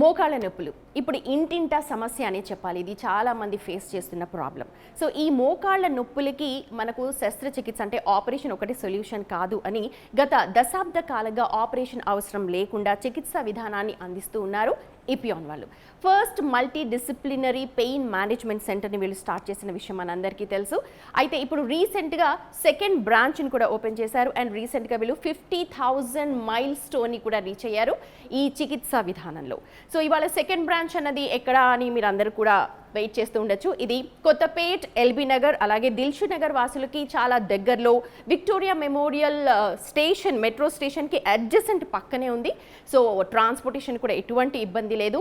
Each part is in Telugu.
మోకాళ్ళ నొప్పులు. ఇప్పుడు ఇంటింటా సమస్య అనే చెప్పాలి. ఇది చాలామంది ఫేస్ చేస్తున్న ప్రాబ్లం. సో ఈ మోకాళ్ళ నొప్పులకి మనకు శస్త్రచికిత్స అంటే ఆపరేషన్ ఒకటి సొల్యూషన్ కాదు అని గత దశాబ్ద కాలంగా ఆపరేషన్ అవసరం లేకుండా చికిత్సా విధానాన్ని అందిస్తూ ఉన్నారు. ఇపియాన్ వాళ్ళు. First multi disciplinary pain management సెంటర్ని వీళ్ళు స్టార్ట్ చేసిన విషయం మనందరికీ తెలుసు. అయితే ఇప్పుడు రీసెంట్గా సెకండ్ బ్రాంచ్ని కూడా ఓపెన్ చేశారు. అండ్ రీసెంట్గా వీళ్ళు ఫిఫ్టీ థౌజండ్ మైల్ స్టోన్ని కూడా రీచ్ అయ్యారు ఈ చికిత్సా విధానంలో. సో ఇవాళ సెకండ్ బ్రాంచ్ అన్నది ఎక్కడ అని మీరు అందరూ కూడా వెయిట్ చేస్తూ ఉండొచ్చు. ఇది కొత్తపేట్ ఎల్బీ నగర్ అలాగే దిల్షు నగర్ వాసులకి చాలా దగ్గరలో విక్టోరియా మెమోరియల్ స్టేషన్ మెట్రో స్టేషన్కి అడ్జసెంట్ పక్కనే ఉంది. సో ట్రాన్స్పోర్టేషన్ కూడా ఎటువంటి ఇబ్బంది లేదు.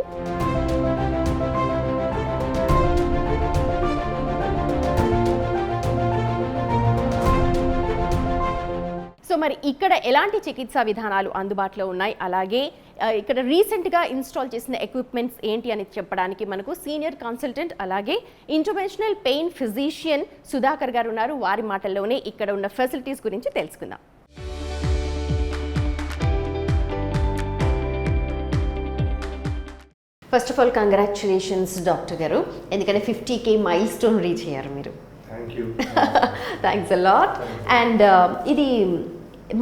సో మరి ఇక్కడ ఎలాంటి చికిత్సా విధానాలు అందుబాటులో ఉన్నాయి? అలాగే ఇక్కడ రీసెంట్గా ఇన్స్టాల్ చేసిన ఎక్విప్మెంట్స్ ఏంటి అని చెప్పడానికి మనకు సీనియర్ కన్సల్టెంట్ అలాగే ఇంటర్వెన్షనల్ పెయిన్ ఫిజిషియన్ సుధాకర్ గారు ఉన్నారు. వారి మాటల్లోనే ఇక్కడ ఉన్న ఫెసిలిటీస్ గురించి తెలుసుకుందాం. First of all congratulations doctor గారు. ఎందుకంటే fifty K milestone reach అయ్యారు మీరు. థ్యాంక్స్ అలాట్ అండ్ ఇది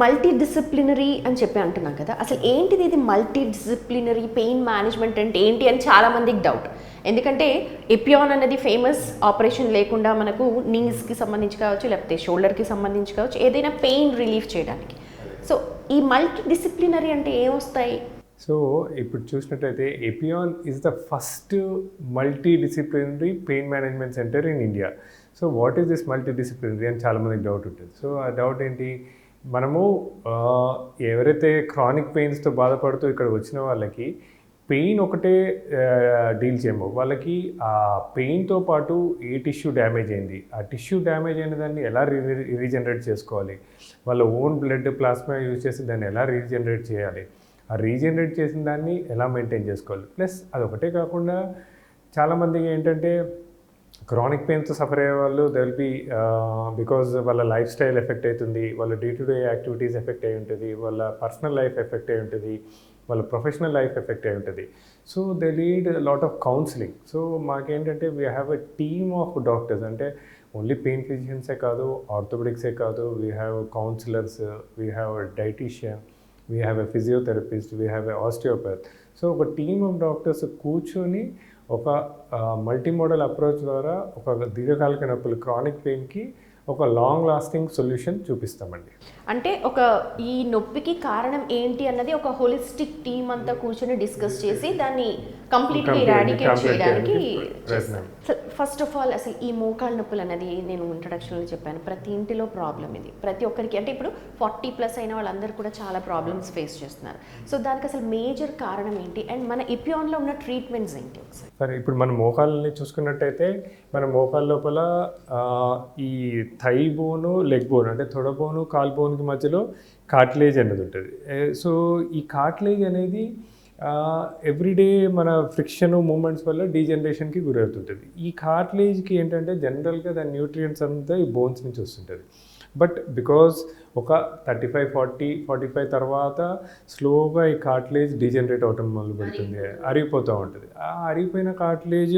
మల్టీ డిసిప్లినరీ అని చెప్పి అంటున్నాం కదా. అసలు ఏంటిది ఇది మల్టీ డిసిప్లినరీ పెయిన్ మేనేజ్మెంట్ అంటే ఏంటి అని చాలామందికి డౌట్ ఎందుకంటే ఎపియాన్ అనేది ఫేమస్ ఆపరేషన్ లేకుండా మనకు నీస్కి సంబంధించి కావచ్చు లేకపోతే షోల్డర్కి సంబంధించి కావచ్చు ఏదైనా పెయిన్ రిలీఫ్ చేయడానికి. సో ఈ మల్టీ డిసిప్లినరీ అంటే ఏమొస్తాయి? సో ఇప్పుడు చూసినట్లయితే Epione is the first multidisciplinary pain management centre in India so what is this multidisciplinary అని చాలామందికి డౌట్ ఉంటుంది. సో ఆ డౌట్ ఏంటి? మనము ఎవరైతే క్రానిక్ పెయిన్స్తో బాధపడుతూ ఇక్కడ వచ్చిన వాళ్ళకి పెయిన్ ఒకటే డీల్ చేయము. వాళ్ళకి ఆ పెయిన్తో పాటు ఏ టిష్యూ డ్యామేజ్ అయింది? ఆ టిష్యూ డ్యామేజ్ అయిన దాన్ని ఎలా రీ రీజనరేట్ చేసుకోవాలి? వాళ్ళ ఓన్ బ్లడ్ ప్లాస్మా యూజ్ చేసి దాన్ని ఎలా రీజనరేట్ చేయాలి? ఆ రీజనరేట్ చేసిన దాన్ని ఎలా మెయింటైన్ చేసుకోవాలి? ప్లస్ అదొకటే కాకుండా చాలామందికి ఏంటంటే క్రానిక్ పెయిన్తో సఫర్ అయ్యే వాళ్ళు దే విల్ బి బికాజ్ వాళ్ళ లైఫ్ స్టైల్ ఎఫెక్ట్ అవుతుంది వాళ్ళ day to day activities effect అయి ఉంటుంది వాళ్ళ పర్సనల్ లైఫ్ ఎఫెక్ట్ అయి ఉంటుంది వాళ్ళ ప్రొఫెషనల్ లైఫ్ ఎఫెక్ట్ అయి ఉంటుంది. So they lead lot of counselling so మాకేంటంటే we have a team of doctors అంటే ఓన్లీ పెయిన్ ఫిజిషియన్సే కాదు ఆర్థోపెడిక్సే కాదు we have counsellors we have dietitian we have a physiotherapist we have a osteopath so ఒక టీమ్ ఆఫ్ డాక్టర్స్ కూర్చొని ఒక మల్టీ మోడల్ అప్రోచ్ ద్వారా ఒక దీర్ఘకాలిక నొప్పులు క్రానిక్ పెయిన్కి ఒక లాంగ్ లాస్టింగ్ సొల్యూషన్ చూపిస్తామండి. అంటే ఒక ఈ నొప్పికి కారణం ఏంటి అన్నది ఒక హోలిస్టిక్ టీమ్ అంతా కూర్చొని డిస్కస్ చేసి దాన్ని ఇరాడికేట్ complete చేయడానికి. ఫస్ట్ ఆఫ్ ఆల్ అసలు ఈ మోకాళ్ళ నొప్పులు అనేది నేను ఇంట్రడక్షన్లో చెప్పాను. ప్రతి ఇంటిలో ప్రాబ్లం ఇది. ప్రతి ఒక్కరికి అంటే ఇప్పుడు ఫార్టీ ప్లస్ అయిన వాళ్ళందరూ కూడా చాలా ప్రాబ్లమ్స్ ఫేస్ చేస్తున్నారు. సో దానికి అసలు మేజర్ కారణం ఏంటి? అండ్ మన ఇపియాన్లో ఉన్న ట్రీట్మెంట్స్ ఏంటి ఒకసారి? సరే ఇప్పుడు మన మోకాళ్ళని చూసుకున్నట్టయితే మన మోకాళ్ళ లోపల ఈ థై బోను లెగ్ బోన్ అంటే తొడ బోను కాల్ బోన్కి మధ్యలో కార్టిలేజ్ అనేది ఉంటుంది. సో ఈ కార్టిలేజ్ అనేది ఎవ్రీడే మన ఫ్రిక్షన్ మూమెంట్స్ వల్ల డీజనరేషన్కి గురవుతుంటుంది. ఈ కార్టిలేజ్కి ఏంటంటే జనరల్గా దాని న్యూట్రియంట్స్ అంతా ఈ బోన్స్ నుంచి వస్తుంటుంది. బట్ బికాజ్ ఒక thirty five forty forty five తర్వాత స్లోగా ఈ కార్టిలేజ్ డీజనరేట్ అవటం మొదలు పెడుతుంది. అరిగిపోతూ ఉంటుంది. ఆ అరిగిపోయిన కార్టిలేజ్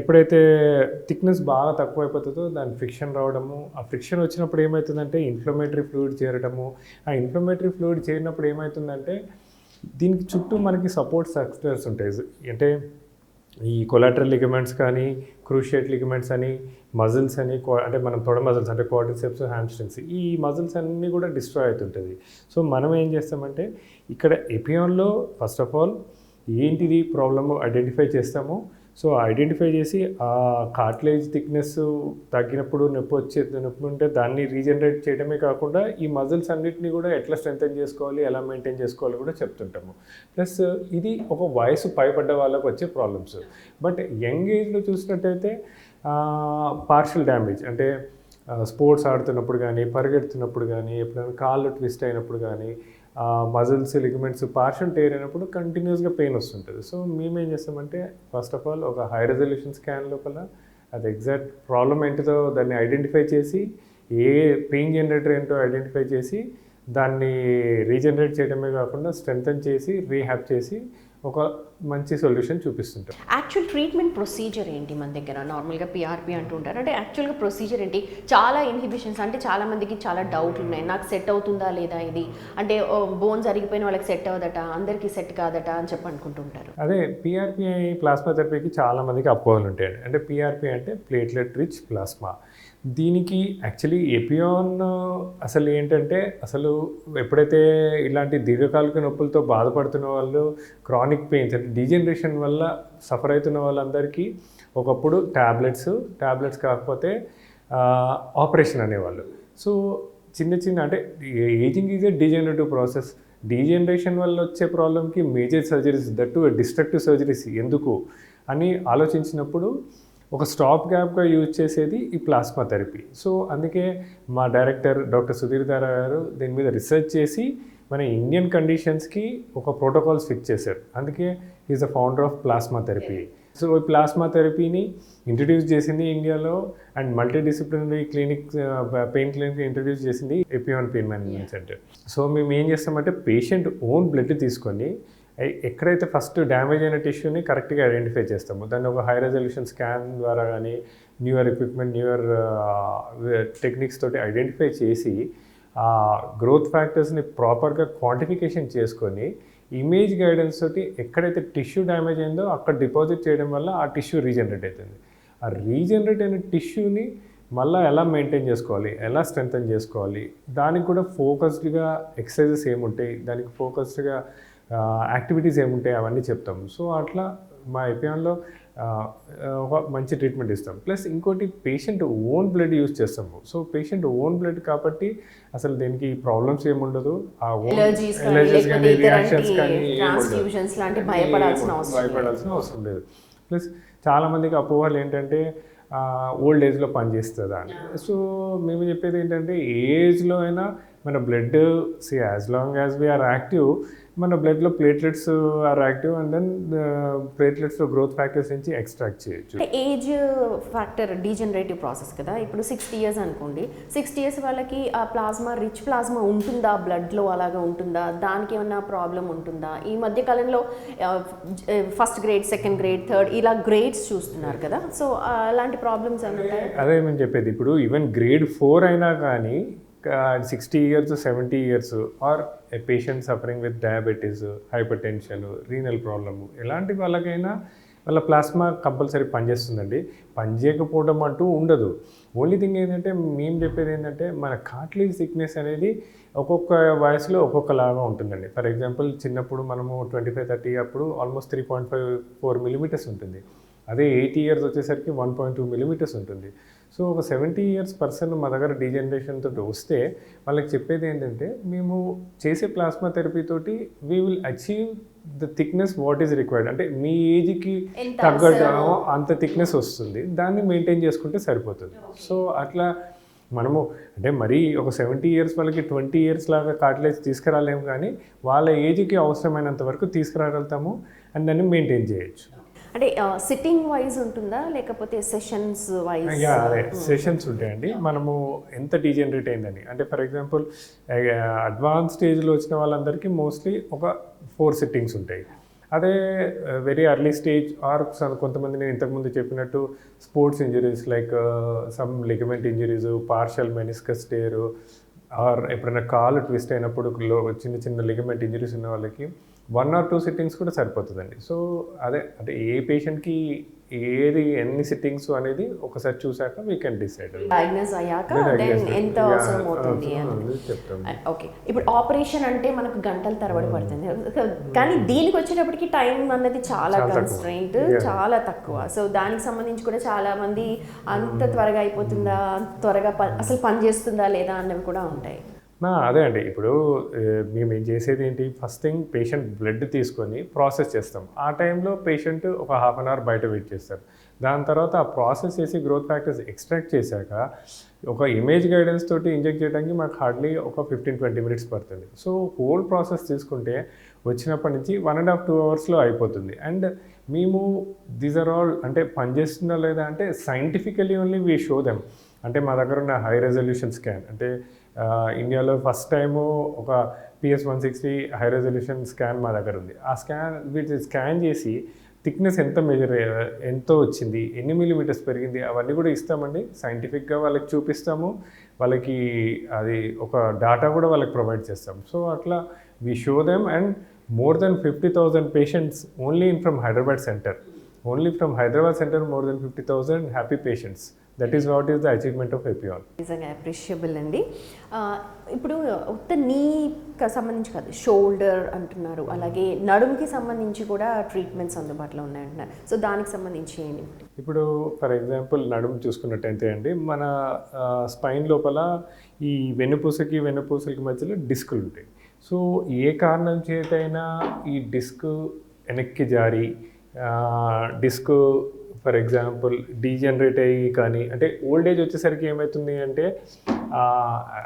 ఎప్పుడైతే థిక్నెస్ బాగా తక్కువ అయిపోతుందో దాని ఫ్రిక్షన్ రావడము ఆ ఫ్రిక్షన్ వచ్చినప్పుడు ఏమవుతుందంటే ఇన్ఫ్లమేటరీ ఫ్లూయిడ్ చేరడము. ఆ ఇన్ఫ్లమేటరీ ఫ్లూయిడ్ చేరినప్పుడు ఏమవుతుందంటే దీనికి చుట్టూ మనకి సపోర్ట్ స్ట్రక్చర్స్ ఉంటాయి. అంటే ఈ కొలాటరల్ లిగమెంట్స్ కానీ క్రూషియేట్ లిగమెంట్స్ అని మజిల్స్ అని అంటే మనం తొడ మజిల్స్ అంటే క్వాడ్రిసెప్స్ హ్యామ్స్ట్రింగ్స్ ఈ మజిల్స్ అన్నీ కూడా డిస్ట్రాయ్ అవుతుంటుంది. సో మనం ఏం చేస్తామంటే ఇక్కడ ఎపియాన్లో ఫస్ట్ ఆఫ్ ఆల్ ఏంటిది ప్రాబ్లమ్ ఐడెంటిఫై చేస్తాము? సో ఐడెంటిఫై చేసి ఆ కార్టిలేజ్ థిక్నెస్ తగ్గినప్పుడు నొప్పి వచ్చే నొప్పి ఉంటే దాన్ని రీజనరేట్ చేయడమే కాకుండా ఈ మజిల్స్ అన్నిటిని కూడా ఎట్లా స్ట్రెంగ్తన్ చేసుకోవాలి ఎలా మెయింటైన్ చేసుకోవాలి కూడా చెప్తుంటాము. ప్లస్ ఇది ఒక వయసు పైపడ్డ వాళ్ళకి వచ్చే ప్రాబ్లమ్స్. బట్ యంగ్ ఏజ్లో చూసినట్టయితే పార్షల్ డ్యామేజ్ అంటే స్పోర్ట్స్ ఆడుతున్నప్పుడు కానీ పరిగెడుతున్నప్పుడు కానీ ఎప్పుడైనా కాళ్ళు ట్విస్ట్ అయినప్పుడు కానీ మజిల్స్ లిగమెంట్స్ పార్షన్ టేర్ అయినప్పుడు కంటిన్యూస్గా పెయిన్ వస్తుంటుంది. సో మేము ఏం చేస్తామంటే ఫస్ట్ ఆఫ్ ఆల్ ఒక హై రెజల్యూషన్ స్కాన్ లోపల అది ఎగ్జాక్ట్ ప్రాబ్లం ఏంటిదో దాన్ని ఐడెంటిఫై చేసి ఏ పెయిన్ జనరేటర్ ఏంటో ఐడెంటిఫై చేసి దాన్ని రీజనరేట్ చేయడమే కాకుండా స్ట్రెంగ్తన్ చేసి రీహ్యాప్ చేసి ఒక మంచి సొల్యూషన్ చూపిస్తుంటాం. యాక్చువల్ ట్రీట్మెంట్ ప్రొసీజర్ ఏంటి మన దగ్గర? నార్మల్గా పిఆర్పి అంటూ ఉంటారు. అంటే యాక్చువల్గా ప్రొసీజర్ ఏంటి? చాలా ఇన్హిబిషన్స్ అంటే చాలా మందికి చాలా డౌట్లు ఉన్నాయి నాకు సెట్ అవుతుందా లేదా ఇది? అంటే బోన్స్ అరిగిపోయిన వాళ్ళకి సెట్ అవ్వదట అందరికీ సెట్ కాదట అని చెప్పి అనుకుంటుంటారు అదే పిఆర్పి ప్లాస్మా థెరపీకి చాలా మందికి అపోహలు ఉంటాయండి అంటే పిఆర్పి అంటే ప్లేట్లెట్ రిచ్ ప్లాస్మా దీనికి యాక్చువల్లీ ఎపియాన్ అసలు ఏంటంటే అసలు ఎప్పుడైతే ఇలాంటి దీర్ఘకాలిక నొప్పులతో బాధపడుతున్న వాళ్ళు క్రానిక్ పెయిన్స్ అంటే డీజనరేషన్ వల్ల సఫర్ అవుతున్న వాళ్ళందరికీ ఒకప్పుడు ట్యాబ్లెట్స్ ట్యాబ్లెట్స్ కాకపోతే ఆపరేషన్ అనేవాళ్ళు. సో చిన్న చిన్న అంటే ageing is a degenerative process degeneration వల్ల వచ్చే ప్రాబ్లమ్కి major surgeries that destructive surgeries ఎందుకు అని ఆలోచించినప్పుడు ఒక స్టాప్ గ్యాప్గా యూజ్ చేసేది ఈ ప్లాస్మా థెరపీ. సో అందుకే మా డైరెక్టర్ డాక్టర్ సుధీర్ దారా గారు దీని మీద రీసెర్చ్ చేసి మన ఇండియన్ కండిషన్స్కి ఒక ప్రోటోకాల్స్ ఫిక్స్ చేశారు. అందుకే is the founder of plasma therapy. So ఈ ప్లాస్మా థెరపీని ఇంట్రడ్యూస్ చేసింది ఇండియాలో and multi disciplinary clinic pain clinic introduce చేసింది Epione pain management centre. So మేము ఏం చేస్తామంటే పేషెంట్ ఓన్ బ్లడ్ తీసుకొని ఎక్కడైతే ఫస్ట్ డ్యామేజ్ అయిన టిష్యూని కరెక్ట్గా ఐడెంటిఫై చేస్తాము దాన్ని ఒక హై రెజల్యూషన్ స్కాన్ ద్వారా కానీ న్యూయర్ ఎక్విప్మెంట్ న్యూయర్ టెక్నిక్స్ తోటి ఐడెంటిఫై చేసి ఆ గ్రోత్ ఫ్యాక్టర్స్ని ప్రాపర్గా క్వాంటిఫికేషన్ చేసుకొని ఇమేజ్ గైడెన్స్ తోటి ఎక్కడైతే టిష్యూ డ్యామేజ్ అయిందో అక్కడ డిపాజిట్ చేయడం వల్ల ఆ టిష్యూ రీజనరేట్ అవుతుంది ఆ రీజనరేట్ అయిన టిష్యూని మళ్ళీ ఎలా మెయింటైన్ చేసుకోవాలి ఎలా స్ట్రెంగ్తన్ చేసుకోవాలి దానికి కూడా ఫోకస్డ్గా ఎక్సర్సైజెస్ ఏముంటాయి దానికి ఫోకస్డ్గా యాక్టివిటీస్ ఏముంటాయి అవన్నీ చెప్తాము సో అట్లా మా ఒక మంచి ట్రీట్మెంట్ ఇస్తాం. ప్లస్ ఇంకోటి పేషెంట్ ఓన్ బ్లడ్ యూస్ చేస్తాము. సో పేషెంట్ ఓన్ బ్లడ్ కాబట్టి అసలు దీనికి ప్రాబ్లమ్స్ ఏముండదు. ఆ ఓన్ ఎలర్జీస్ కానీ రియాక్షన్స్ కానీ భయపడాల్సిన అవసరం లేదు. ప్లస్ చాలామందికి అపోహలు ఏంటంటే ఓల్డ్ ఏజ్లో పనిచేస్తుందా అని. సో మేము చెప్పేది ఏంటంటే ఏజ్లో అయినా మన blood see as long as we are active మన బ్లడ్లో platelets are active and then ప్లేట్లెట్స్లో growth factors నుంచి ఎక్స్ట్రాక్ట్ చేయొచ్చు. ఏజ్ ఫ్యాక్టర్ డీజనరేటివ్ ప్రాసెస్ కదా. ఇప్పుడు సిక్స్టీ ఇయర్స్ అనుకోండి. సిక్స్టీ ఇయర్స్ వాళ్ళకి ఆ ప్లాస్మా రిచ్ ప్లాస్మా ఉంటుందా? బ్లడ్లో అలాగా ఉంటుందా? దానికి ఏమన్నా ప్రాబ్లం ఉంటుందా? ఈ మధ్య కాలంలో first grade second grade third ఇలా గ్రేడ్స్ చూస్తున్నారు కదా. సో అలాంటి ప్రాబ్లమ్స్ ఏమైనా ఉంటాయా అదే మేము చెప్పేది. ఇప్పుడు ఈవెన్ గ్రేడ్ ఫోర్ అయినా కానీ sixty years seventy years or a patient suffering with diabetes hypertension renal problem ఎలాంటి వాళ్ళకైనా వాళ్ళ ప్లాస్మా కంపల్సరీ పనిచేస్తుందండి. పనిచేయకపోవడం అంటూ ఉండదు. ఓన్లీ థింగ్ ఏంటంటే మేము చెప్పేది ఏంటంటే మన కార్ట్లేజ్ థిక్నెస్ అనేది ఒక్కొక్క వయసులో ఒక్కొక్కలాగా ఉంటుందండి. ఫర్ ఎగ్జాంపుల్ చిన్నప్పుడు మనము ట్వంటీ ఫైవ్ థర్టీ అప్పుడు almost three point five four millimetres ఉంటుంది. అదే ఎయిటీ ఇయర్స్ వచ్చేసరికి వన్ పాయింట్ టూ మిలీమీటర్స్ ఉంటుంది. సో ఒక సెవెంటీ ఇయర్స్ పర్సన్ మా దగ్గర డీజనరేషన్ తోటి వస్తే వాళ్ళకి చెప్పేది ఏంటంటే మేము చేసే ప్లాస్మా థెరపీ తోటి we will achieve the thickness what is required. అంటే మీ ఏజ్కి తగ్గట్టు. అంత థిక్నెస్ వస్తుంది. దాన్ని మెయింటైన్ చేసుకుంటే సరిపోతుంది. సో అట్లా మనము అంటే మరీ ఒక సెవెంటీ ఇయర్స్ వాళ్ళకి ట్వంటీ ఇయర్స్ లాగా కార్టిలేజ్ తీసుకురాలేము కానీ వాళ్ళ ఏజ్కి అవసరమైనంత వరకు తీసుకురాగలుగుతాము. అండ్ దాన్ని మెయింటైన్ చేయొచ్చు. అంటే సిట్టింగ్ వైజ్ ఉంటుందా? లేకపోతే సెషన్స్ వైజ్ అదే. సెషన్స్ ఉంటాయండి. మనము ఎంత డీజనరేట్ అయిందని అంటే ఫర్ ఎగ్జాంపుల్ అడ్వాన్స్ స్టేజ్లో వచ్చిన వాళ్ళందరికీ మోస్ట్లీ ఒక ఫోర్ సిట్టింగ్స్ ఉంటాయి. అదే వెరీ అర్లీ స్టేజ్ ఆర్ కొంతమంది నేను ఇంతకుముందు చెప్పినట్టు sports injuries like some ligament injuries partial meniscus tear or ఎప్పుడైనా కాలు ట్విస్ట్ అయినప్పుడు చిన్న చిన్న లిగమెంట్ ఇంజరీస్ ఉన్న వాళ్ళకి వన్ ఆర్ టూ సిట్టింగ్స్ కూడా సరిపోతుందండి. సో అదే అంటే ఏ పేషెంట్కి ఏది ఎన్ని సిట్టింగ్స్ అనేది ఒకసారి చూసాక వీ కెన్ డిసైడ్ డయాగ్నోస్ అయ్యాక దెన్ ఎంత అవసరం అవుతుంది ఓకే ఇప్పుడు ఆపరేషన్ అంటే మనకు గంటల తరబడి పడుతుంది. కానీ దీనికి వచ్చేటప్పటికి టైం అన్నది చాలా Yeah. చాలా తక్కువ. సో దానికి సంబంధించి కూడా చాలా మంది అంత త్వరగా అయిపోతుందా? త్వరగా అసలు పని చేస్తుందా లేదా అన్నవి కూడా ఉంటాయి. నా అదే అండి. ఇప్పుడు మేము ఏం చేసేది ఏంటి ఫస్ట్ థింగ్ పేషెంట్ బ్లడ్ తీసుకొని ప్రాసెస్ చేస్తాం. ఆ టైంలో పేషెంట్ ఒక హాఫ్ అన్ అవర్ బయట వెయిట్ చేస్తారు. దాని తర్వాత ఆ ప్రాసెస్ చేసి గ్రోత్ ఫ్యాక్టర్స్ ఎక్స్ట్రాక్ట్ చేశాక ఒక ఇమేజ్ గైడెన్స్ తోటి ఇంజెక్ట్ చేయడానికి మాకు హార్డ్లీ ఒక ఫిఫ్టీన్ ట్వంటీ మినిట్స్ పడుతుంది. సో హోల్ ప్రాసెస్ తీసుకుంటే వచ్చినప్పటి నుంచి వన్ అండ్ హాఫ్ టూ అవర్స్లో అయిపోతుంది. అండ్ మేము దీస్ ఆర్ ఆల్ అంటే పనిచేస్తుందా లేదా అంటే scientifically only we show them. అంటే మా దగ్గర ఉన్న హై రెజల్యూషన్ స్కాన్. అంటే ఇండియాలో ఫస్ట్ టైము ఒక PS one sixty high resolution scan మా దగ్గర ఉంది. ఆ స్కాన్ వీటి స్కాన్ చేసి థిక్నెస్ ఎంత మెజర్ ఎంతో వచ్చింది ఎన్ని మిల్లీమీటర్స్ పెరిగింది అవన్నీ కూడా ఇస్తామండి. సైంటిఫిక్గా వాళ్ళకి చూపిస్తాము. వాళ్ళకి అది ఒక డాటా కూడా వాళ్ళకి ప్రొవైడ్ చేస్తాం సో అట్లా we show them and more than fifty thousand patients only in from Hyderabad centre only from Hyderabad centre more than fifty thousand happy patients that is what is the achievement of Epione నిజంగా అప్రిషియబుల్ అండి. ఇప్పుడు ఉత్త నీకి సంబంధించి కాదు షోల్డర్ అంటున్నారు. అలాగే నడుముకి సంబంధించి కూడా ట్రీట్మెంట్స్ అందుబాటులో ఉన్నాయంటున్నారు. సో దానికి సంబంధించి ఏంటి ఇప్పుడు ఫర్ ఎగ్జాంపుల్ నడుము చూసుకున్నట్టయితే అండి మన స్పైన్ లోపల ఈ వెన్నుపూసకి వెన్నుపూసలకి మధ్యలో డిస్కులు ఉంటాయి. సో ఏ కారణం చేతైనా ఈ డిస్క్ వెనక్కి జారి డిస్క్ ఫర్ ఎగ్జాంపుల్ డీజనరేట్ అయ్యి కానీ అంటే ఓల్డ్ ఏజ్ వచ్చేసరికి ఏమవుతుంది అంటే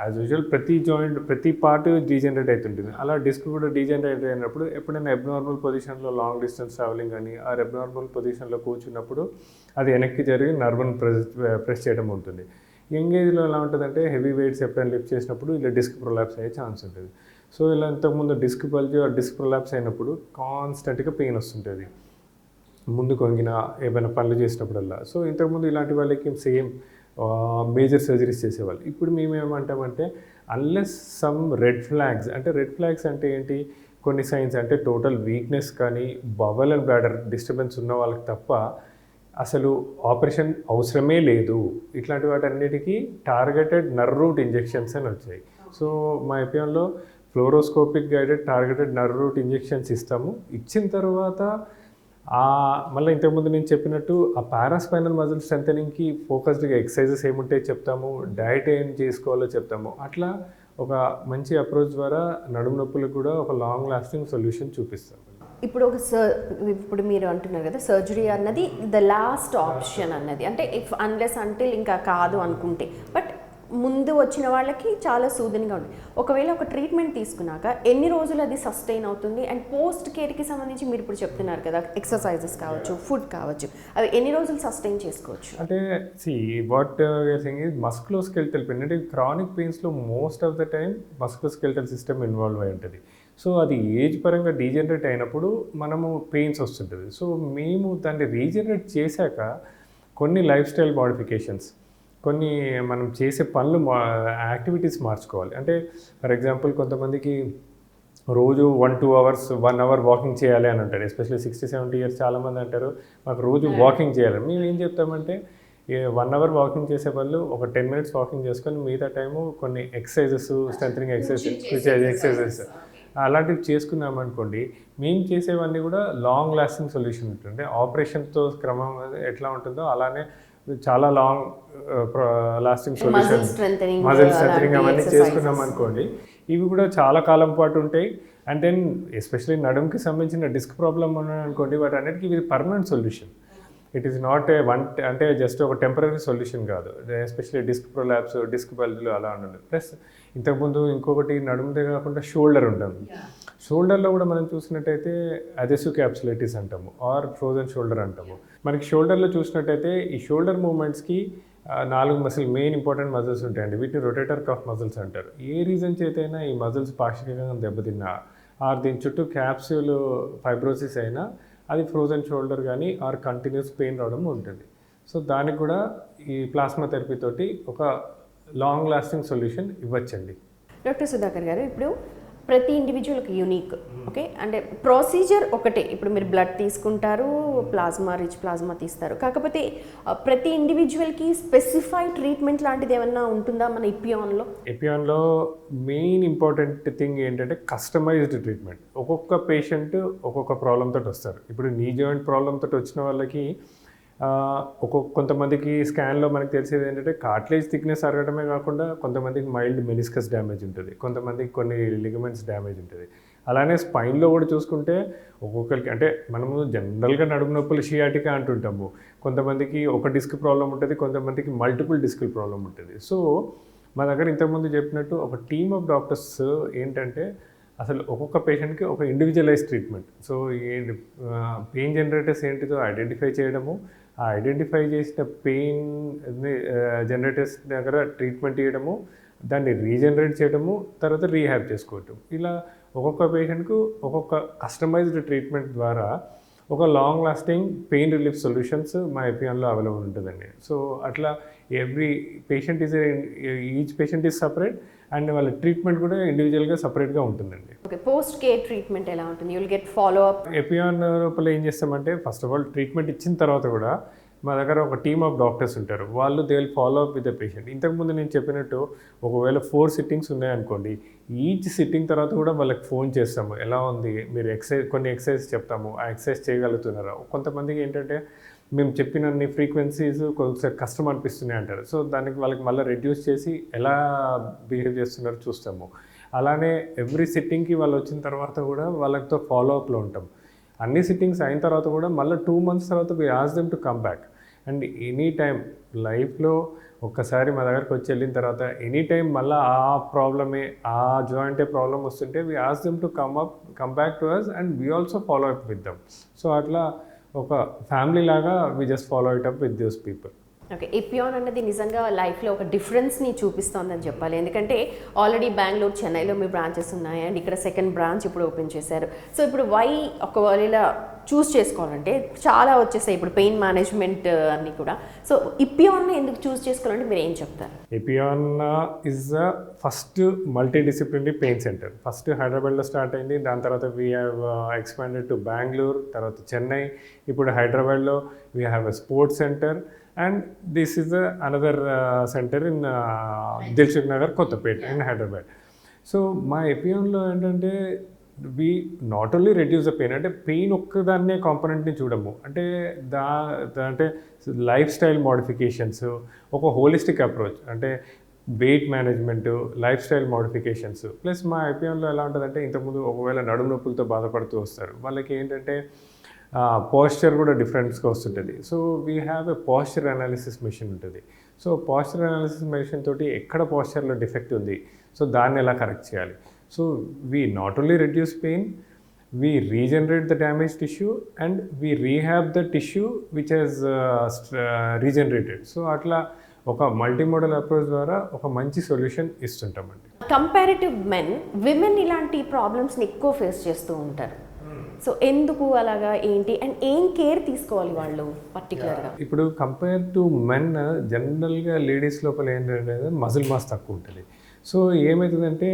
యాజ్ యూజువల్ ప్రతి జాయింట్ ప్రతి పార్ట్ డీజనరేట్ అవుతుంటుంది అలా డిస్క్ కూడా డీజనరేట్ అయినప్పుడు ఎప్పుడైనా అబ్నార్మల్ పొజిషన్లో లాంగ్ డిస్టెన్స్ ట్రావెలింగ్ కానీ ఆ అబ్నార్మల్ పొజిషన్లో కూర్చున్నప్పుడు అది వెనక్కి జరిగి నర్వన్ ప్రెస్ ప్రెస్ చేయడం ఉంటుంది. యంగ్ ఏజ్లో ఎలా ఉంటుందంటే హెవీ వెయిట్స్ ఎప్పుడైనా లిఫ్ట్ చేసినప్పుడు ఇలా డిస్క్ ప్రొలాప్స్ అయ్యే ఛాన్స్ ఉంటుంది. సో ఇలా ఇంతకుముందు డిస్క్ బల్జ్ డిస్క్ ప్రొలాప్స్ అయినప్పుడు కాన్స్టెంట్గా పెయిన్ వస్తుంటుంది. ముందు కొంగిన ఏమైనా పనులు చేసినప్పుడల్లా. సో ఇంతకుముందు ఇలాంటి వాళ్ళకి సేమ్ మేజర్ సర్జరీస్ చేసేవాళ్ళు. ఇప్పుడు మేము ఏమంటామంటే అన్లెస్ సమ్ రెడ్ ఫ్లాగ్స్ అంటే రెడ్ ఫ్లాగ్స్ అంటే ఏంటి? కొన్ని సైన్స్ అంటే టోటల్ వీక్నెస్ కానీ బవల్ అండ్ బ్లాడర్ డిస్టర్బెన్స్ ఉన్న వాళ్ళకి తప్ప అసలు ఆపరేషన్ అవసరమే లేదు. ఇట్లాంటి వాటన్నిటికీ టార్గెటెడ్ నర్ రూట్ ఇంజెక్షన్స్ అని వచ్చాయి. సో మా ఎపిఎంలో fluoroscopic guided targeted nerve root injections ఇస్తాము. ఇచ్చిన తర్వాత మళ్ళీ ఇంతకుముందు నేను చెప్పినట్టు ఆ పారాస్పైనల్ మజిల్ స్ట్రెంథనింగ్కి ఫోకస్డ్గా ఎక్సర్సైజెస్ ఏముంటాయో చెప్తాము డైట్ ఏం చేసుకోవాలో చెప్తాము. అట్లా ఒక మంచి అప్రోచ్ ద్వారా నడుము నొప్పులకు కూడా ఒక లాంగ్ లాస్టింగ్ సొల్యూషన్ చూపిస్తాం. ఇప్పుడు ఒక సర్ ఇప్పుడు మీరు అంటున్నారు కదా సర్జరీ అన్నది ద లాస్ట్ ఆప్షన్ అన్నది. అంటే ఇఫ్ అన్లెస్ అంటే ఇంకా కాదు అనుకుంటే. బట్ ముందు వచ్చిన వాళ్ళకి చాలా సూదనగా ఉంది. ఒకవేళ ఒక ట్రీట్మెంట్ తీసుకున్నాక ఎన్ని రోజులు అది సస్టైన్ అవుతుంది? అండ్ పోస్ట్ కేర్కి సంబంధించి మీరు ఇప్పుడు చెప్తున్నారు కదా ఎక్సర్సైజెస్ కావచ్చు ఫుడ్ కావచ్చు అవి ఎన్ని రోజులు సస్టైన్ చేసుకోవచ్చు? అంటే see what thing is musculoskeletal pain అంటే chronic పెయిన్స్లో most of the time musculoskeletal system involve అయి ఉంటుంది. సో అది ఏజ్ పరంగా డీజనరేట్ అయినప్పుడు మనము పెయిన్స్ వస్తుంటుంది. సో మేము దాన్ని రీజనరేట్ చేశాక కొన్ని లైఫ్ స్టైల్ మాడిఫికేషన్స్ కొన్ని మనం చేసే పనులు మా యాక్టివిటీస్ మార్చుకోవాలి. అంటే ఫర్ ఎగ్జాంపుల్ కొంతమందికి రోజు one two hours one hour walking చేయాలి అని అంటారు. ఎస్పెషల్లీ సిక్స్టీ సెవెంటీ ఇయర్స్ చాలామంది అంటారు. మాకు రోజు వాకింగ్ చేయాలి. మేము ఏం చెప్తామంటే వన్ అవర్ వాకింగ్ చేసే వాళ్ళు ఒక టెన్ మినిట్స్ వాకింగ్ చేసుకొని మిగతా టైము కొన్ని ఎక్సర్సైజెస్ స్ట్రెంథనింగ్ ఎక్సర్సైజ్ ఎక్సర్సైజెస్ అలాంటివి చేసుకున్నాం అనుకోండి మేము చేసేవన్నీ కూడా లాంగ్ లాస్టింగ్ సొల్యూషన్ ఉంటుంది ఆపరేషన్తో క్రమం ఎట్లా ఉంటుందో అలానే చాలా long lasting solution strength muscle strengthening అవన్నీ చేసుకున్నాం అనుకోండి. ఇవి కూడా చాలా కాలం పాటు ఉంటాయి. అండ్ దెన్ ఎస్పెషల్లీ నడుముకి సంబంధించిన డిస్క్ ప్రాబ్లమ్ ఉన్నాను అనుకోండి వాటి అన్నిటికీ ఇది permanent solution it is not a one అంటే జస్ట్ ఒక టెంపరీ సొల్యూషన్ కాదు. ఎస్పెషల్లీ డిస్క్ ప్రొలాప్స్ డిస్క్ బల్జ్లు అలా ఉండదు ప్లస్ ఇంతకుముందు ఇంకొకటి నడుముదే కాకుండా షోల్డర్ ఉంటుంది షోల్డర్లో కూడా మనం చూసినట్టయితే అదెసివ్ క్యాప్సులైటిస్ అంటాము ఆర్ ఫ్రోజన్ షోల్డర్ అంటాము. మనకి షోల్డర్లో చూసినట్టయితే ఈ షోల్డర్ మూమెంట్స్కి నాలుగు మసిల్ మెయిన్ ఇంపార్టెంట్ మజిల్స్ ఉంటాయండి. వీటిని రొటేటర్ కఫ్ మజిల్స్ అంటారు. ఏ రీజన్ చేతైనా ఈ మజిల్స్ పాక్షికంగా దెబ్బతిన్నా ఆర్ దీని చుట్టూ క్యాప్స్యూల్ ఫైబ్రోసిస్ అయినా అది ఫ్రోజన్ షోల్డర్ కానీ ఆర్ కంటిన్యూస్ పెయిన్ రావడం ఉంటుంది. సో దానికి కూడా ఈ ప్లాస్మా థెరపీ తోటి ఒక లాంగ్ లాస్టింగ్ సొల్యూషన్ ఇవ్వచ్చండి. డాక్టర్ సుధాకర్ గారు ఇప్పుడు ప్రతి ఇండివిజువల్కి యూనిక్ ఓకే అంటే ప్రొసీజర్ ఒకటే. ఇప్పుడు మీరు బ్లడ్ తీసుకుంటారు ప్లాస్మా రిచ్ ప్లాస్మా తీస్తారు. కాకపోతే ప్రతి ఇండివిజువల్కి స్పెసిఫైడ్ ట్రీట్మెంట్ లాంటిది ఏమన్నా ఉంటుందా మన ఇపియాన్లో ఎపియాన్లో మెయిన్ ఇంపార్టెంట్ థింగ్ ఏంటంటే కస్టమైజ్డ్ ట్రీట్మెంట్ ఒక్కొక్క పేషెంట్ ఒక్కొక్క ప్రాబ్లమ్ తోటి వస్తారు. ఇప్పుడు నీ జాయింట్ ప్రాబ్లమ్ తోటి వచ్చిన వాళ్ళకి ఒక్కొక్క కొంతమందికి స్కాన్లో మనకి తెలిసేది ఏంటంటే కార్ట్లేజ్ థిక్నెస్ అరగడమే కాకుండా కొంతమందికి మైల్డ్ మెనిస్కస్ డ్యామేజ్ ఉంటుంది. కొంతమందికి కొన్ని లిగమెంట్స్ డ్యామేజ్ ఉంటుంది. అలానే స్పైన్లో కూడా చూసుకుంటే ఒక్కొక్కరికి అంటే మనము జనరల్గా నడుము నొప్పులు షియాటికా అంటుంటాము. కొంతమందికి ఒక డిస్క్ ప్రాబ్లం ఉంటుంది కొంతమందికి మల్టిపుల్ డిస్క్ ప్రాబ్లం ఉంటుంది. సో మా దగ్గర ఇంతకుముందు చెప్పినట్టు ఒక టీమ్ ఆఫ్ డాక్టర్స్ ఏంటంటే అసలు ఒక్కొక్క పేషెంట్కి ఒక ఇండివిజువలైజ్ ట్రీట్మెంట్ సో ఏంటి పెయిన్ జనరేటర్స్ ఏంటిదో ఐడెంటిఫై చేయడము ఆ ఐడెంటిఫై చేసిన పెయిన్ జనరేటర్స్ దగ్గర ట్రీట్మెంట్ ఇవ్వడము దాన్ని రీజనరేట్ చేయడము తర్వాత రీహ్యాబ్ చేసుకోవటం. ఇలా ఒక్కొక్క పేషెంట్కు ఒక్కొక్క కస్టమైజ్డ్ ట్రీట్మెంట్ ద్వారా ఒక long lasting pain relief solutions మా ఎపిఎన్లో అవైలబుల్ ఉంటుందండి. సో అట్లా every patient is each patient is separate and వాళ్ళ ట్రీట్మెంట్ కూడా ఇండివిజువల్గా సపరేట్గా ఉంటుందండి. ఓకే పోస్ట్ కేర్ ట్రీట్మెంట్ ఎలా ఉంటుంది? You'll get follow up Epione లోపల ఏం చేస్తామంటే ఫస్ట్ ఆఫ్ ఆల్ ట్రీట్మెంట్ ఇచ్చిన తర్వాత కూడా మా దగ్గర ఒక టీమ్ ఆఫ్ డాక్టర్స్ ఉంటారు. వాళ్ళు they will follow up with the patient ఇంతకుముందు నేను చెప్పినట్టు ఒకవేళ ఫోర్ సిట్టింగ్స్ ఉన్నాయనుకోండి ఈచ్ సిట్టింగ్ తర్వాత కూడా వాళ్ళకి ఫోన్ చేస్తాము. ఎలా ఉంది? మీరు ఎక్సర్సైజ్ కొన్ని ఎక్సర్సైజ్ చెప్తాము. ఆ ఎక్సర్సైజ్ చేయగలుగుతున్నారా? కొంతమందికి ఏంటంటే మేము చెప్పినన్ని ఫ్రీక్వెన్సీస్ కొంచెం కష్టం అనిపిస్తున్నాయి అంటారు. సో దానికి వాళ్ళకి మళ్ళీ రెడ్యూస్ చేసి ఎలా బిహేవ్ చేస్తున్నారో చూస్తాము. అలానే ఎవ్రీ సిట్టింగ్కి వాళ్ళు వచ్చిన తర్వాత కూడా వాళ్ళతో ఫాలో అప్లో ఉంటాం. అన్ని సిట్టింగ్స్ అయిన తర్వాత కూడా మళ్ళీ టూ మంత్స్ తర్వాత we ask them to come back and any time లైఫ్లో ఒక్కసారి మా దగ్గరకు వచ్చి వెళ్ళిన తర్వాత ఎనీ టైం మళ్ళీ ఆ ప్రాబ్లమే ఆ జాయింటే ప్రాబ్లమ్ వస్తుంటే we ask them to come up come back to us and we also follow up with them so అట్లా ఒక ఫ్యామిలీ లాగా we just follow it up with those people okay Epione అన్నది నిజంగా లైఫ్లో ఒక డిఫరెన్స్ని చూపిస్తోందని చెప్పాలి. ఎందుకంటే ఆల్రెడీ బెంగళూరు చెన్నైలో మీ బ్రాంచెస్ ఉన్నాయి అండ్ ఇక్కడ సెకండ్ బ్రాంచ్ ఇప్పుడు ఓపెన్ చేశారు. సో ఇప్పుడు వై ఒకవేళ చూస్ చేసుకోవాలంటే చాలా వచ్చేసాయి ఇప్పుడు పెయిన్ మేనేజ్మెంట్ అన్నీ కూడా. సో ఇపియాన్ని ఎందుకు చూస్ చేసుకోవాలంటే మీరు ఏం చెప్తారు? Epione is the first multi disciplinary pain centre first హైదరాబాద్లో స్టార్ట్ అయింది దాని తర్వాత we have expanded to Bengaluru తర్వాత చెన్నై ఇప్పుడు హైదరాబాద్లో we have a sports centre and this is another centre in Dilsukh Nagar Kothapet in Hyderabad so మా ఎపియాన్లో ఏంటంటే we not only reduce the pain అంటే పెయిన్ ఒక్కదాన్నే కాంపనెంట్ని చూడము. అంటే దా దా- అంటే లైఫ్ స్టైల్ మోడిఫికేషన్స్ ఒక హోలిస్టిక్ అప్రోచ్ అంటే weight management life style modifications plus మా ఐపీఎంలో ఎలా ఉంటుందంటే ఇంతకుముందు ఒకవేళ నడుము నొప్పులతో బాధపడుతూ వస్తారు. వాళ్ళకి ఏంటంటే పోస్చర్ కూడా డిఫరెంట్స్గా వస్తుంటుంది. So we have a posture analysis machine ఉంటుంది. సో పోస్చర్ అనాలిసిస్ మెషిన్ తోటి ఎక్కడ పోస్చర్లో డిఫెక్ట్ ఉంది? సో దాన్ని ఎలా కరెక్ట్ చేయాలి? So we not only reduce pain we regenerate the damage tissue and we rehab the tissue which has regenerated so అట్లా ఒక మల్టీమోడల్ అప్రోచ్ ద్వారా ఒక మంచి సొల్యూషన్ ఇస్తుంటామండి. కంపారిటివ్ మెన్ విమెన్ ఇలాంటి ప్రాబ్లమ్స్ని ఎక్కువ ఫేస్ చేస్తూ ఉంటారు. సో ఎందుకు అలాగా ఏంటి? అండ్ ఏం కేర్ తీసుకోవాలి వాళ్ళు పర్టికులర్గా ఇప్పుడు కంపేర్ టు మెన్ జనరల్గా లేడీస్ లోపల ఏంటంటే మజిల్ మాస్ తక్కువ ఉంటుంది. సో ఏమవుతుందంటే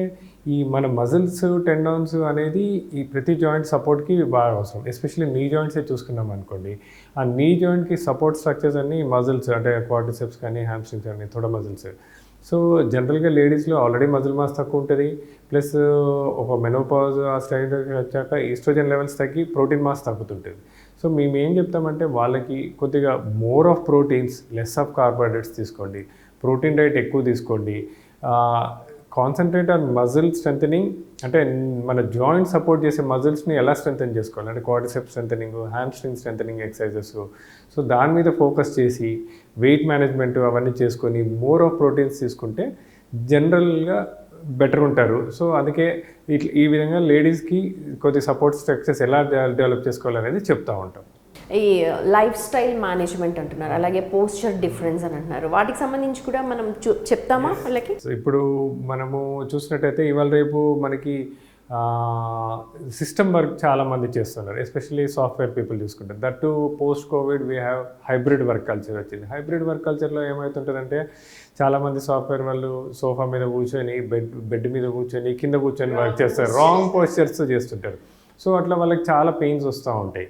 ఈ మన మజిల్స్ టెండాన్స్ అనేది ఈ ప్రతి జాయింట్ సపోర్ట్కి బాగా అవసరం. ఎస్పెషల్లీ నీ జాయింట్సే చూసుకున్నాం అనుకోండి. ఆ నీ జాయింట్కి సపోర్ట్ స్ట్రక్చర్స్ అన్ని మజిల్స్ అంటే క్వార్టిసెప్స్ కానీ హ్యామ్స్ట్రింగ్స్ కానీ తొడ మజిల్స్ సో జనరల్గా లేడీస్లో ఆల్రెడీ మజిల్ మాస్ తక్కువ ఉంటుంది. ప్లస్ ఒక మెనోపాజ్ ఆ స్టైల్ వచ్చాక ఈస్ట్రోజన్ లెవెల్స్ తగ్గి ప్రోటీన్ మాస్ తగ్గుతుంటుంది. సో మేము ఏం చెప్తామంటే వాళ్ళకి కొద్దిగా more of proteins less of carbohydrates తీసుకోండి. ప్రోటీన్ డైట్ ఎక్కువ తీసుకోండి. కాన్సన్ట్రేట్ ఆన్ మజిల్ స్ట్రెంథనింగ్ అంటే మన జాయింట్ సపోర్ట్ చేసే మజిల్స్ని ఎలా స్ట్రెంథన్ చేసుకోవాలి? అంటే quadricep strengthening hamstring strengthening exercises so దాని మీద ఫోకస్ చేసి వెయిట్ మేనేజ్మెంట్ అవన్నీ చేసుకొని మోర్ ఆఫ్ ప్రోటీన్స్ తీసుకుంటే జనరల్గా బెటర్ ఉంటారు. సో అందుకే ఇట్లా ఈ విధంగా లేడీస్కి కొద్ది సపోర్ట్ స్ట్రక్చర్స్ ఎలా డెవలప్ చేసుకోవాలనేది చెప్తూ ఉంటాం. ఈ లైఫ్ స్టైల్ మేనేజ్మెంట్ అంటున్నారు. అలాగే పోస్చర్ డిఫరెన్స్ అని అంటున్నారు. వాటికి సంబంధించి కూడా మనం చూ చెప్తామా వాళ్ళకి? సో ఇప్పుడు మనము చూసినట్టయితే ఇవాళ రేపు మనకి సిస్టమ్ వర్క్ చాలా మంది చేస్తున్నారు. ఎస్పెషల్లీ సాఫ్ట్వేర్ పీపుల్ చూసుకుంటారు that too post Covid we have hybrid work culture వచ్చింది హైబ్రిడ్ వర్క్ కల్చర్లో ఏమవుతుంటుందంటే చాలామంది సాఫ్ట్వేర్ వాళ్ళు సోఫా మీద కూర్చొని బెడ్ బెడ్ మీద కూర్చొని కింద కూర్చొని వర్క్ చేస్తారు. రాంగ్ పోస్చర్స్ చేస్తుంటారు. సో అట్లా వాళ్ళకి చాలా పెయిన్స్ వస్తూ ఉంటాయి.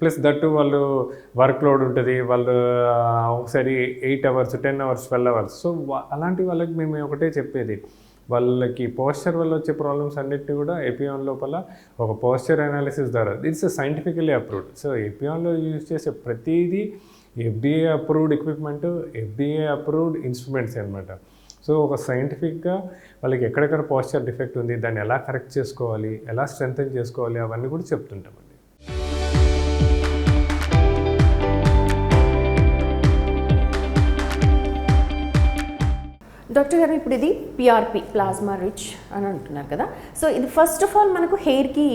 ప్లస్ దట్టు వాళ్ళు వర్క్ లోడ్ ఉంటుంది వాళ్ళు ఒకసారి eight hours ten hours twelve hours. So అలాంటి వాళ్ళకి మేము ఒకటే చెప్పేది. వాళ్ళకి పోస్చర్ వల్ల వచ్చే ప్రాబ్లమ్స్ అన్నిటిని కూడా ఎపియాన్ లోపల ఒక పోస్చర్ అనాలిసిస్ ద్వారా ఇట్స్ సైంటిఫికలీ అప్రూవ్డ్. సో ఎపియాన్లో యూజ్ చేసే ప్రతిదీ FDA approved equipment FDA approved instruments అనమాట సో ఒక సైంటిఫిక్గా వాళ్ళకి ఎక్కడెక్కడ పోస్చర్ డిఫెక్ట్ ఉంది దాన్ని ఎలా కరెక్ట్ చేసుకోవాలి ఎలా స్ట్రెంగ్తన్ చేసుకోవాలి అవన్నీ కూడా చెప్తుంటాం. డాక్టర్ గారు ఇప్పుడు ఇది పిఆర్పి ప్లాస్మా రిచ్ అని అంటున్నారు కదా. సో ఇది ఫస్ట్ ఆఫ్ ఆల్ మనకు హెయిర్కి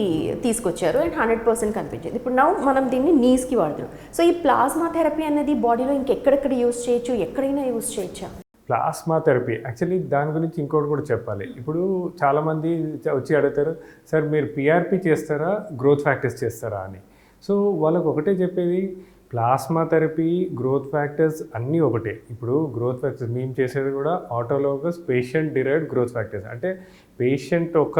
తీసుకొచ్చారు అండ్ హండ్రెడ్ పర్సెంట్ కనిపించింది. ఇప్పుడు నౌ మనం దీన్ని నీస్కి వాడుతున్నాం. సో ఈ ప్లాస్మా థెరపీ అనేది బాడీలో ఇంకెక్కడెక్కడ యూస్ చేయొచ్చు ఎక్కడైనా యూస్ చేయొచ్చా? ప్లాస్మా థెరపీ యాక్చువల్లీ దాని గురించి ఇంకోటి కూడా చెప్పాలి. ఇప్పుడు చాలామంది వచ్చి అడుగుతారు సార్ మీరు పిఆర్పి చేస్తారా గ్రోత్ ఫ్యాక్టర్స్ చేస్తారా? అని. సో వాళ్ళకు ఒకటే చెప్పేది ప్లాస్మా థెరపీ గ్రోత్ ఫ్యాక్టర్స్ అన్నీ ఒకటే. ఇప్పుడు గ్రోత్ ఫ్యాక్టర్స్ మేము చేసేది కూడా autologous patient derived growth factors. అంటే పేషెంట్ ఒక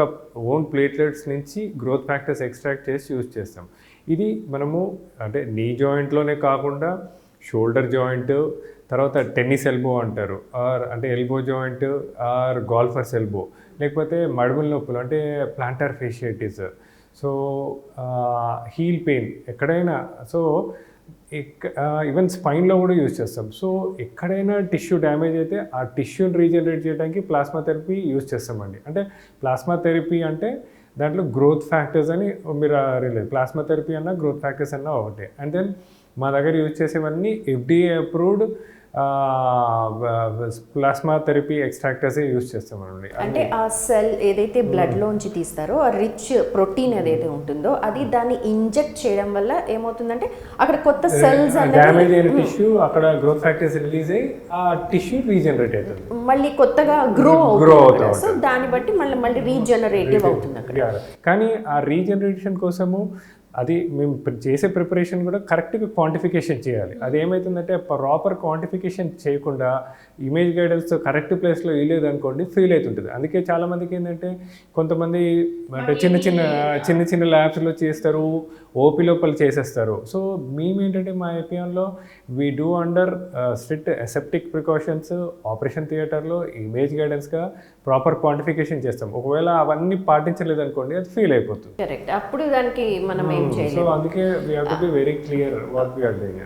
ఓన్ ప్లేట్లెట్స్ నుంచి గ్రోత్ ఫ్యాక్టర్స్ ఎక్స్ట్రాక్ట్ చేసి యూజ్ చేస్తాం. ఇది మనము అంటే నీ జాయింట్లోనే కాకుండా షోల్డర్ జాయింట్ తర్వాత టెన్నిస్ ఎల్బో అంటారు. ఆర్ అంటే elbow joint or golfer's elbow. లేకపోతే మడుముల నొప్పులు అంటే plantar fasciitis. So heel pain ఎక్కడైనా. సో ఈవెన్ స్పైన్లో కూడా యూజ్ చేస్తాం. సో ఎక్కడైనా టిష్యూ డ్యామేజ్ అయితే ఆ టిష్యూని రీజనరేట్ చేయడానికి ప్లాస్మా థెరపీ యూజ్ చేస్తామండి. అంటే ప్లాస్మా థెరపీ అంటే దాంట్లో గ్రోత్ ఫ్యాక్టర్స్ అని మీరు రిలేదు ప్లాస్మా థెరపీ అన్న గ్రోత్ ఫ్యాక్టర్స్ అన్న ఒకటే. అండ్ దెన్ మా దగ్గర యూజ్ చేసేవన్నీ ఎఫ్డిఏ అప్రూవ్డ్ ప్లాస్మా థెరపీ ఎక్స్ట్రాక్టర్సే యూజ్ చేస్తామండి అంటే ఆ సెల్ ఏదైతే బ్లడ్ లోంచి తీస్తారో ఆ రిచ్ ప్రోటీన్ ఏదైతే ఉంటుందో అది దాన్ని ఇంజెక్ట్ చేయడం వల్ల ఏమవుతుందంటే అక్కడ కొత్త సెల్స్ డ్యామేజ్ అయిన టిష్యూ అక్కడ గ్రోత్ ఫ్యాక్టర్స్ రిలీజ్ అయ్యి ఆ టిష్యూ రీజనరేట్ అవుతుంది. మళ్ళీ కొత్తగా గ్రో Grow అవుతుంది అవుతా సో దాన్ని బట్టి మళ్ళీ మళ్ళీ రీజనరేటివ్ అవుతుంది అక్కడ. కానీ ఆ రీజనరేషన్ కోసము అది మేము చేసే ప్రిపరేషన్ కూడా కరెక్ట్గా క్వాంటిఫికేషన్ చేయాలి. అది ఏమవుతుందంటే ప్రాపర్ క్వాంటిఫికేషన్ చేయకుండా ఇమేజ్ గైడెన్స్ కరెక్ట్ ప్లేస్లో ఇవ్వలేదు అనుకోండి ఫెయిల్ అవుతుంటుంది. అందుకే చాలామందికి ఏంటంటే కొంతమంది అంటే చిన్న చిన్న చిన్న చిన్న ల్యాబ్స్లో చేస్తారు ఓపీ లోపల చేసేస్తారు. సో మేము ఏంటంటే మా ఏపీఎంలో we do under strict aseptic precautions operation థియేటర్లో ఇమేజ్ గైడెన్స్గా ప్రాపర్ క్వాంటిఫికేషన్ చేస్తాం. ఒకవేళ అవన్నీ పాటించలేదు అనుకోండి అది ఫెయిల్ అయిపోతుంది. కరెక్ట్ అప్పుడు దానికి మనం ఏం సో చేయలేము. అందుకే we have to be very clear what we are doing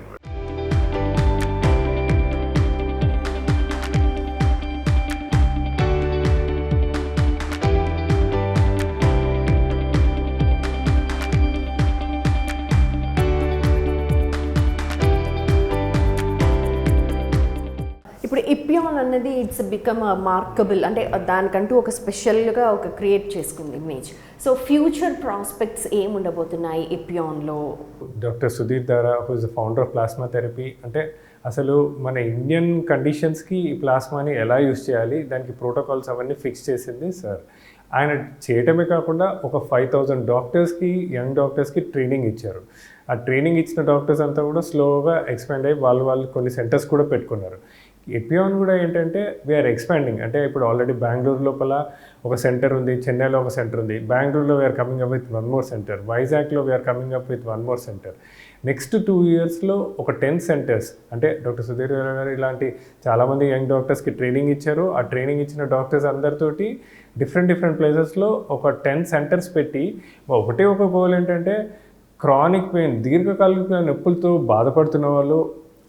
it's become markable అంటే దానికంటూ ఒక స్పెషల్గా ఒక క్రియేట్ చేసుకుంది ఇమేజ్ సో ఫ్యూచర్ ప్రాస్పెక్ట్స్ ఏమి ఉండబోతున్నాయి ఇపియాన్లో doctor Sudheer Dara who's the founder of plasma therapy అంటే అసలు మన ఇండియన్ కండిషన్స్కి ఈ ప్లాస్మాని ఎలా యూస్ చేయాలి దానికి ప్రోటోకాల్స్ అవన్నీ ఫిక్స్ చేసింది సార్ ఆయన చేయటమే కాకుండా ఒక ఫైవ్ థౌజండ్ డాక్టర్స్కి యంగ్ డాక్టర్స్కి ట్రైనింగ్ ఇచ్చారు. ఆ ట్రైనింగ్ ఇచ్చిన డాక్టర్స్ అంతా కూడా స్లోగా ఎక్స్పాండ్ అయ్యి వాళ్ళు వాళ్ళు కొన్ని సెంటర్స్ కూడా పెట్టుకున్నారు. ఎపియాన్ కూడా ఏంటంటే వీఆర్ ఎక్స్పాండింగ్ అంటే ఇప్పుడు ఆల్రెడీ బెంగళూరు లోపల ఒక సెంటర్ ఉంది చెన్నైలో ఒక సెంటర్ ఉంది. బెంగళూరులో we're coming up with one more centre వైజాగ్లో we're coming up with one more centre next two ఇయర్స్లో ఒక టెన్ సెంటర్స్ అంటే డాక్టర్ సుధీర్ గారు ఇలాంటి చాలామంది యంగ్ డాక్టర్స్కి ట్రైనింగ్ ఇచ్చారు. ఆ ట్రైనింగ్ ఇచ్చిన డాక్టర్స్ అందరితోటి డిఫరెంట్ డిఫరెంట్ ప్లేసెస్లో ఒక టెన్ సెంటర్స్ పెట్టి ఒకటే ఒక గోల్ ఏంటంటే క్రానిక్ పెయిన్ దీర్ఘకాలిక నొప్పులతో బాధపడుతున్న వాళ్ళు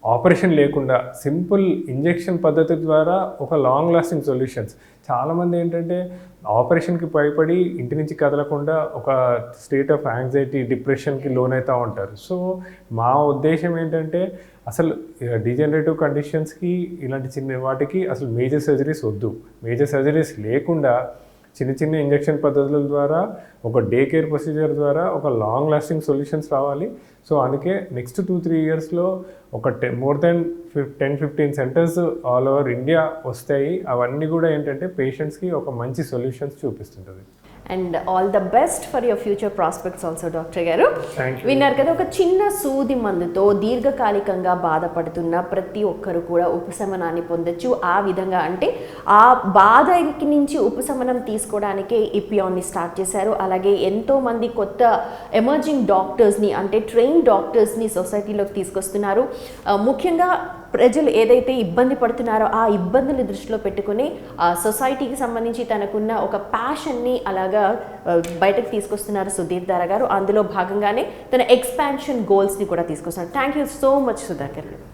ఆపరేషన్ లేకుండా సింపుల్ ఇంజెక్షన్ పద్ధతి ద్వారా ఒక లాంగ్ లాస్టింగ్ సొల్యూషన్స్. చాలామంది ఏంటంటే ఆపరేషన్కి భయపడి ఇంటి నుంచి కదలకుండా ఒక స్టేట్ ఆఫ్ యాంగ్జైటీ డిప్రెషన్కి లోనవుతూ ఉంటారు. సో మా ఉద్దేశం ఏంటంటే అసలు డిజనరేటివ్ కండిషన్స్కి ఇలాంటి చిన్న వాటికి అసలు మేజర్ సర్జరీస్ వద్దు. మేజర్ సర్జరీస్ లేకుండా చిన్న చిన్న ఇంజెక్షన్ పద్ధతుల ద్వారా ఒక డే కేర్ ప్రొసీజర్ ద్వారా ఒక లాంగ్ లాస్టింగ్ సొల్యూషన్స్ రావాలి. సో అందుకే నెక్స్ట్ టూ త్రీ ఇయర్స్లో ఒక ten more than fif ten fifteen centres all over India వస్తాయి. అవన్నీ కూడా ఏంటంటే పేషెంట్స్కి ఒక మంచి solutions చూపిస్తుంటుంది. And all the best for your future prospects also doctor garu. విన్నారు కదా ఒక చిన్న సూది మందుతో దీర్ఘకాలికంగా బాధపడుతున్న ప్రతి ఒక్కరు కూడా ఉపశమనాన్ని పొందొచ్చు. ఆ విధంగా అంటే ఆ బాధకి నుంచి ఉపశమనం తీసుకోవడానికే ఇపియాన్ని స్టార్ట్ చేశారు. అలాగే ఎంతో మంది కొత్త ఎమర్జింగ్ డాక్టర్స్ని అంటే ట్రైన్ డాక్టర్స్ని సొసైటీలోకి తీసుకొస్తున్నారు. ముఖ్యంగా ప్రజలు ఏదైతే ఇబ్బంది పడుతున్నారో ఆ ఇబ్బందులు దృష్టిలో పెట్టుకుని ఆ సొసైటీకి సంబంధించి తనకున్న ఒక ప్యాషన్ని అలాగా బయటకు తీసుకొస్తున్నారు సుధీర్ దార గారు. అందులో భాగంగానే తన ఎక్స్పాన్షన్ గోల్స్ని కూడా తీసుకొస్తున్నారు. Thank you so much Sudhakar garu.